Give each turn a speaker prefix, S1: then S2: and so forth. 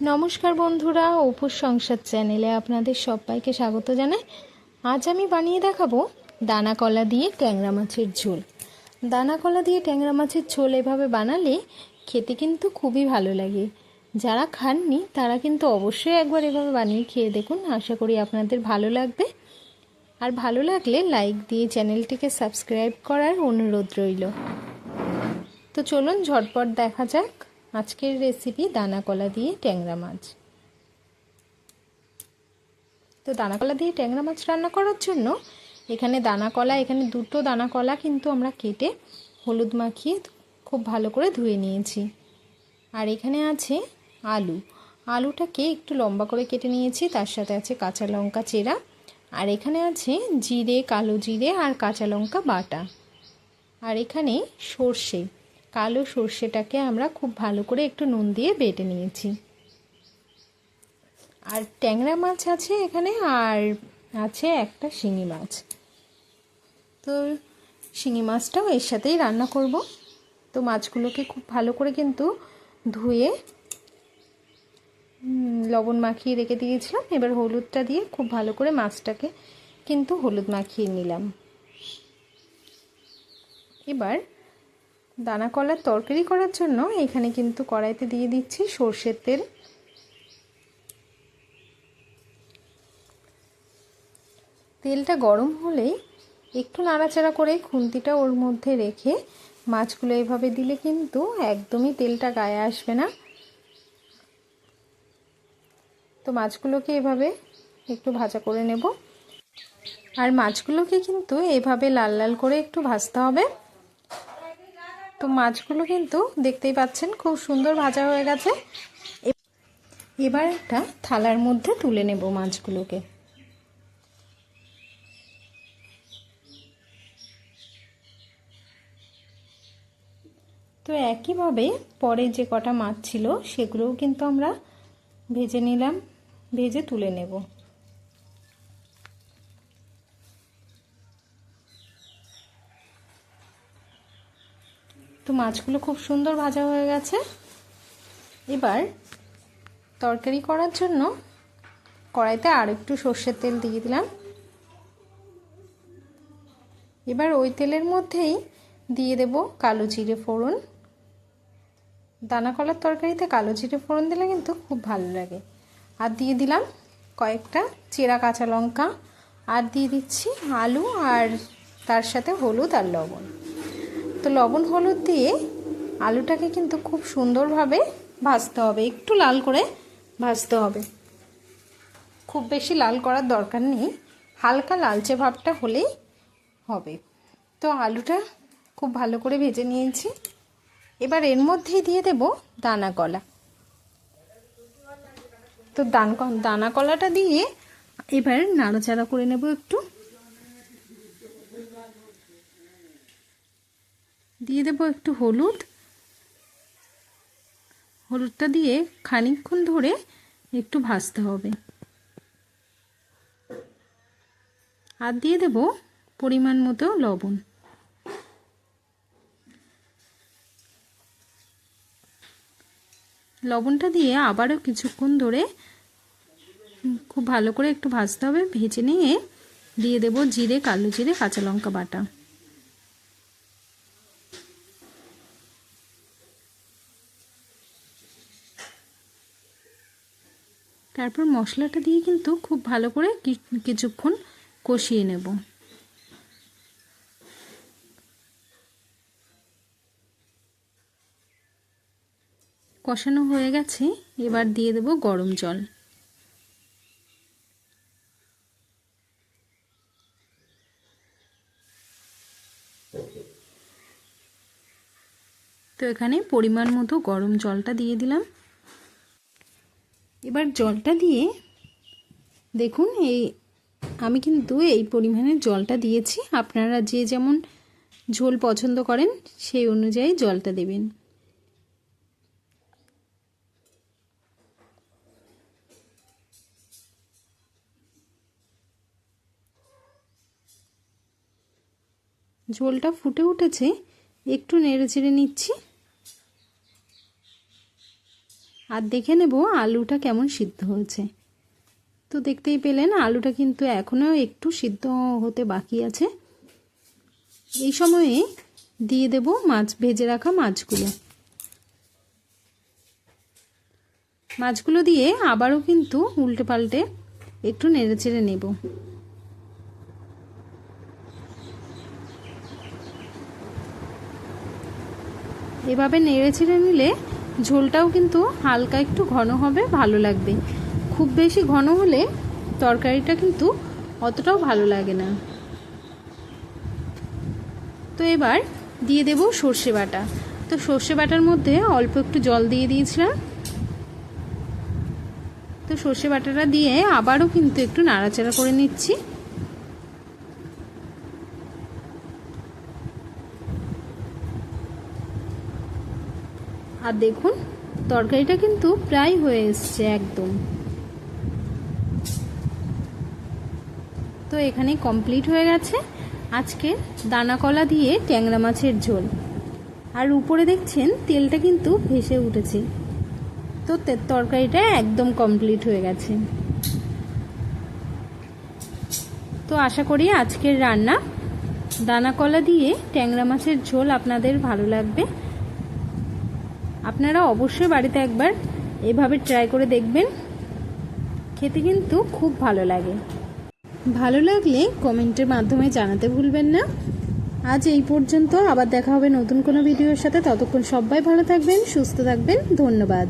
S1: নমস্কার বন্ধুরা, অপুর সংসার চ্যানেলে আপনাদের সবাইকে স্বাগত জানাই। আজ আমি বানিয়ে দেখাবো দানা কলা দিয়ে ট্যাংরা মাছের ঝোল। দানা কলা দিয়ে ট্যাংরা মাছের ঝোল এভাবে বানালে খেতে কিন্তু খুবই ভালো লাগে। যারা খাননি, তারা কিন্তু অবশ্যই একবার এভাবে বানিয়ে খেয়ে দেখুন। আশা করি আপনাদের ভালো লাগবে। আর ভালো লাগলে লাইক দিয়ে চ্যানেলটিকে সাবস্ক্রাইব করার অনুরোধ রইল। তো চলুন ঝটপট দেখা যাক। আজকের রেসিপি দানা কলা দিয়ে ট্যাংরা মাছ। তো দানা কলা দিয়ে ট্যাংরা মাছ রান্না করার জন্য এখানে দানা কলা এখানে দুটো দানা কলা কিন্তু আমরা কেটে হলুদ মাখিয়ে খুব ভালো করে ধুয়ে নিয়েছি। আর এখানে আছে আলু। আলুটাকে একটু লম্বা করে কেটে নিয়েছি, তার সাথে আছে কাঁচা লঙ্কা চেরা। আর এখানে আছে জিরে, কালো জিরে আর কাঁচা লঙ্কা বাটা। আর এখানে সর্ষে। কালো সর্ষেটাকে আমরা খুব ভালো করে একটু নুন দিয়ে বেটে নিয়েছি। আর ট্যাংরা মাছ আছে এখানে, আর আছে একটা শিঙি মাছ। তো শিঙি মাছটাও এর সাথেই রান্না করব। তো মাছগুলোকে খুব ভালো করে কিন্তু ধুয়ে লবণ মাখিয়ে রেখে দিয়েছিলাম। এবার হলুদটা দিয়ে খুব ভালো করে মাছটাকে কিন্তু হলুদ মাখিয়ে নিলাম। এবার দানা কলার তরকারি করার জন্য এখানে কিন্তু কড়াইতে দিয়ে দিচ্ছি সর্ষের তেল। তেলটা গরম হলেই একটু নাড়াচাড়া করে খুন্তিটা ওর মধ্যে রেখে মাছগুলো এভাবে দিলে কিন্তু একদমই তেলটা গায়ে আসবে না। তো মাছগুলোকে এভাবে একটু ভাজা করে নেব। আর মাছগুলোকে কিন্তু এভাবে লাল লাল করে একটু ভাজতে হবে। তো মাছগুলো কিন্তু দেখতেই পাচ্ছেন, খুব সুন্দর ভাজা হয়ে গেছে। এবার একটা থালার মধ্যে তুলে নেব মাছগুলোকে। তো একইভাবে পরে যে কটা মাছ ছিল, সেগুলোও কিন্তু আমরা ভেজে নিলাম, ভেজে তুলে নেব। মাছগুলো খুব সুন্দর ভাজা হয়ে গেছে। এবার তরকারি করার জন্য কড়াইতে আর একটু সর্ষের তেল দিয়ে দিলাম। এবার ওই তেলের মধ্যেই দিয়ে দেব কালো জিরে ফোড়ন। দানা কলার তরকারিতে কালো জিরে ফোড়ন দিলে কিন্তু খুব ভালো লাগে। আর দিয়ে দিলাম কয়েকটা চেরা কাঁচা লঙ্কা। আর দিয়ে দিচ্ছি আলু আর তার সাথে হলুদ আর লবণ। তো লবণ হলুদ দিয়ে আলুটাকে কিন্তু খুব সুন্দরভাবে ভাজতে হবে। একটু লাল করে ভাজতে হবে। খুব বেশি লাল করার দরকার নেই। হালকা লালচে ভাবটা হলেই হবে। তো আলুটা খুব ভালো করে ভেজে নিয়েছি। এবার এর মধ্যেই দিয়ে দেব দানা কলা। তো দান দানা কলাটা দিয়ে এবার নাড়াচাড়া করে নেব একটু। দিয়ে দেব একটু হলুদ। হলুদটা দিয়ে খানিকক্ষণ ধরে একটু ভাজতে হবে। আর দিয়ে দেব পরিমাণ মতো লবণ। লবণটা দিয়ে আবারও কিছুক্ষণ ধরে খুব ভালো করে একটু ভাজতে হবে। ভেজে নিয়ে দিয়ে দেব জিরে, কালো জিরে, কাঁচা লঙ্কা বাটা। তারপর মশলাটা দিয়ে কিন্তু খুব ভালো করে কিছুক্ষণ কষিয়ে নেব। কষানো হয়ে গেছে, এবার দিয়ে দেব গরম জল। তো এখানে পরিমাণ মতো গরম জলটা দিয়ে দিলাম। এবার জলটা দিয়ে দেখুন এই, আমি কিন্তু এই পরিমাণে জলটা দিয়েছি। আপনারা যে যেমন ঝোল পছন্দ করেন, সেই অনুযায়ী জলটা দেবেন। ঝোলটা ফুটে উঠেছে, একটু নেড়ে চেড়ে নিচ্ছি। আর দেখে নেব আলুটা কেমন সিদ্ধ হয়েছে। তো দেখতেই পেলেন আলুটা কিন্তু এখনও একটু সিদ্ধ হতে বাকি আছে। এই সময়ে দিয়ে দেব মাছ, ভেজে রাখা মাছগুলো। মাছগুলো দিয়ে আবারও কিন্তু উল্টে পাল্টে একটু নেড়ে চেড়ে নেব। এভাবে নেড়ে চেড়ে নিলে ঝোলটাও কিন্তু হালকা একটু ঘন হবে, ভালো লাগবে। খুব বেশি ঘন হলে তরকারিটা কিন্তু অতটাও ভালো লাগে না। তো এবার দিয়ে দেব সর্ষে বাটা। তো সর্ষে বাটার মধ্যে অল্প একটু জল দিয়ে দিয়েছিলাম। তো সর্ষে বাটাটা দিয়ে আবারও কিন্তু একটু নাড়াচাড়া করে নিচ্ছি। আর দেখুন, তরকারিটা কিন্তু প্রায় হয়ে এসছে একদম। তো এখানে কমপ্লিট হয়ে গেছে। আজকে দানা কলা দিয়ে ট্যাংরা মাছের ঝোল। আর উপরে দেখছেন, তেলটা কিন্তু ভেসে উঠেছে। তো তরকারিটা একদম কমপ্লিট হয়ে গেছে। তো আশা করি আজকের রান্না দানা কলা দিয়ে ট্যাংরা মাছের ঝোল আপনাদের ভালো লাগবে। আপনারা অবশ্যই বাড়িতে একবার এভাবে ট্রাই করে দেখবেন। খেতে কিন্তু খুব ভালো লাগে। ভালো লাগলে কমেন্টের মাধ্যমে জানাতে ভুলবেন না। আজ এই পর্যন্ত, আবার দেখা হবে নতুন কোনো ভিডিওর সাথে। ততক্ষণ সবাই ভালো থাকবেন, সুস্থ থাকবেন। ধন্যবাদ।